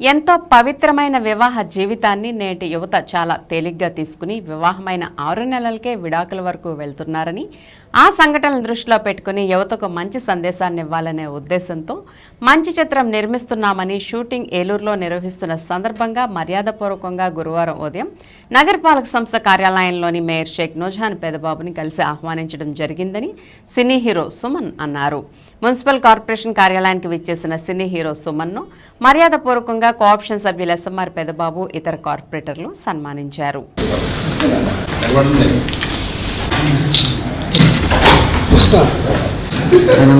ఎంతో పవిత్రమైన వివాహ జీవితాన్ని నేటి యువత చాలా తేలిగ్గా తీసుకుని వివాహమైన ఆరు నెలలకే విడాకుల వరకు వెళ్తున్నారని ఆ సంఘటనలు దృష్టిలో పెట్టుకుని యువతకు మంచి సందేశాన్ని ఇవ్వాలనే ఉద్దేశంతో మంచి చిత్రం నిర్మిస్తున్నామని షూటింగ్ ఏలూరులో నిర్వహిస్తున్న సందర్భంగా మర్యాదపూర్వకంగా గురువారం ఉదయం నగరపాలక సంస్థ కార్యాలయంలోని మేయర్ షేక్ నోజాన్ పెదబాబుని కలిసి ఆహ్వానించడం జరిగిందని సినీ హీరో సుమన్ అన్నారు. మున్సిపల్ కార్పొరేషన్ కార్యాలయానికి విచ్చేసిన సినీ హీరో సుమన్ను మర్యాదపూర్వకంగా కోఆప్షన్ సభ్యులు ఎస్ఎంఆర్ పెదబాబు ఇతర కార్పొరేటర్లు సన్మానించారు. ఆయన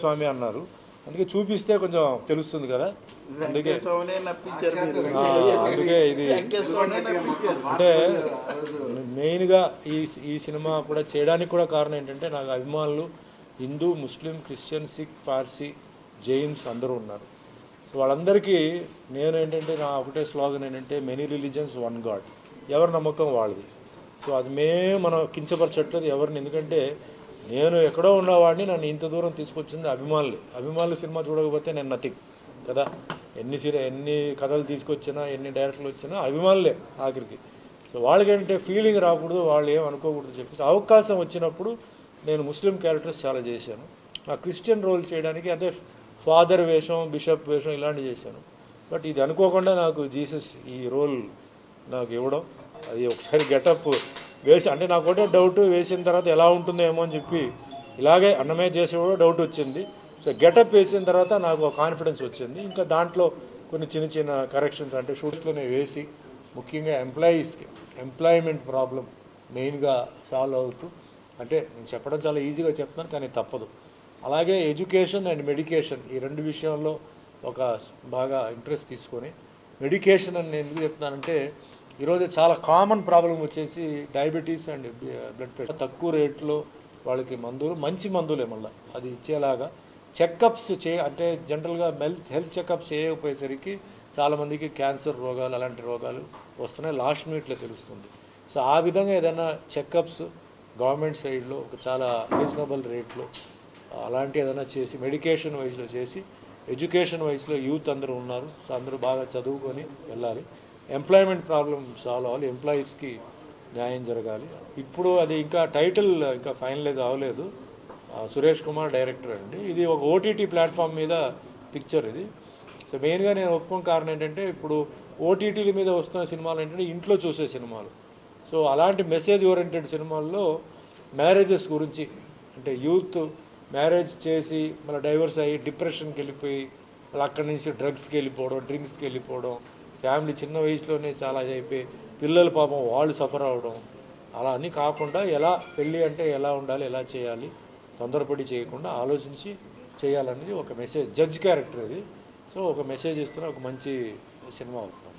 స్వామి అన్నారు. అందుకే చూపిస్తే కొంచెం తెలుస్తుంది కదా. అందుకే అందుకే ఇది అంటే మెయిన్గా ఈ ఈ సినిమా కూడా చేయడానికి కూడా కారణం ఏంటంటే నాకు అభిమానులు హిందూ ముస్లిం క్రిస్టియన్ సిక్ పార్సీ జైన్స్ అందరూ ఉన్నారు. సో వాళ్ళందరికీ నేను ఏంటంటే నా ఒకటే స్లోగన్ ఏంటంటే మెనీ రిలీజన్స్ వన్ గాడ్ ఎవరి నమ్మకం వాళ్ళది. సో అది మేము మనం కించపరచట్లేదు ఎవరిని. ఎందుకంటే నేను ఎక్కడో ఉన్నవాడిని నన్ను ఇంత దూరం తీసుకొచ్చింది అభిమానులు. అభిమానులు సినిమా చూడకపోతే నేను నథింగ్ కదా? ఎన్ని సిరి ఎన్ని కథలు తీసుకొచ్చినా ఎన్ని డైరెక్టర్లు వచ్చినా అభిమానులే ఆఖరికి. సో వాళ్ళకంటే ఫీలింగ్ రాకూడదు వాళ్ళు ఏం అనుకోకూడదు చెప్పేసి అవకాశం వచ్చినప్పుడు నేను ముస్లిం క్యారెక్టర్స్ చాలా చేశాను. ఆ క్రిస్టియన్ రోల్ చేయడానికి అదే ఫాదర్ వేషం బిషప్ వేషం ఇలాంటివి చేశాను. బట్ ఇది అనుకోకుండా నాకు జీసస్ ఈ రోల్ నాకు ఇవ్వడం అది ఒకసారి గెటప్ వేసి అంటే నాకు ఒకటే డౌట్ వేసిన తర్వాత ఎలా ఉంటుందో ఏమో అని చెప్పి ఇలాగే అన్నమే చేసేవాడు డౌట్ వచ్చింది. సో గెటప్ వేసిన తర్వాత నాకు కాన్ఫిడెన్స్ వచ్చింది. ఇంకా దాంట్లో కొన్ని చిన్న చిన్న కరెక్షన్స్ అంటే షూట్స్లోనే వేసి ముఖ్యంగా ఎంప్లాయీస్కి ఎంప్లాయ్మెంట్ ప్రాబ్లం మెయిన్గా సాల్వ్ అవుతూ అంటే నేను చెప్పడం చాలా ఈజీగా చెప్తున్నాను కానీ తప్పదు. అలాగే ఎడ్యుకేషన్ అండ్ మెడికేషన్ ఈ రెండు విషయాల్లో ఒక బాగా ఇంట్రెస్ట్ తీసుకొని మెడికేషన్ అని నేను ఎందుకు చెప్తున్నానంటే ఈరోజు చాలా కామన్ ప్రాబ్లం వచ్చేసి డయాబెటీస్ అండ్ బ్లడ్ ప్రెషర్. తక్కువ రేట్లో వాళ్ళకి మందులు మంచి మందులే మళ్ళీ. అది ఇచ్చేలాగా చెకప్స్ చే అంటే జనరల్గా హెల్త్ హెల్త్ చెకప్స్ చేయకపోయేసరికి చాలామందికి క్యాన్సర్ రోగాలు అలాంటి రోగాలు వస్తున్నాయి. లాస్ట్ మినిట్లో తెలుస్తుంది. సో ఆ విధంగా ఏదైనా చెకప్స్ గవర్నమెంట్ సైడ్లో ఒక చాలా రీజనబుల్ రేట్లో అలాంటి ఏదైనా చేసి మెడికేషన్ వయసులో చేసి ఎడ్యుకేషన్ వయసులో యూత్ అందరూ ఉన్నారు. సో అందరూ బాగా చదువుకొని వెళ్ళాలి. ఎంప్లాయ్మెంట్ ప్రాబ్లం సాల్వ్ అవ్వాలి. ఎంప్లాయీస్కి న్యాయం జరగాలి. ఇప్పుడు అది ఇంకా టైటిల్ ఇంకా ఫైనలైజ్ అవ్వలేదు. సురేష్ కుమార్ డైరెక్టర్ అండి. ఇది ఒక ఓటీటీ ప్లాట్ఫామ్ మీద పిక్చర్ ఇది. సో మెయిన్గా నేను ఒప్పుకోని కారణం ఏంటంటే ఇప్పుడు ఓటీటీల మీద వస్తున్న సినిమాలు ఏంటంటే ఇంట్లో చూసే సినిమాలు. సో అలాంటి మెసేజ్ ఓరియంటెడ్ సినిమాల్లో మ్యారేజెస్ గురించి అంటే యూత్ మ్యారేజ్ చేసి మళ్ళీ డైవర్స్ అయ్యి డిప్రెషన్కి వెళ్ళిపోయి మళ్ళీ అక్కడి నుంచి డ్రగ్స్కి వెళ్ళిపోవడం డ్రింక్స్కి వెళ్ళిపోవడం ఫ్యామిలీ చిన్న వయసులోనే చాలా అయిపోయి పిల్లల పాపం వాళ్ళు సఫర్ అవడం అలా అన్నీ కాకుండా ఎలా పెళ్ళి అంటే ఎలా ఉండాలి ఎలా చేయాలి తొందరపడి చేయకుండా ఆలోచించి చేయాలనేది ఒక మెసేజ్ జడ్జ్ క్యారెక్టర్ అది. సో ఒక మెసేజ్ ఇస్తున్న ఒక మంచి సినిమా అవుతుంది.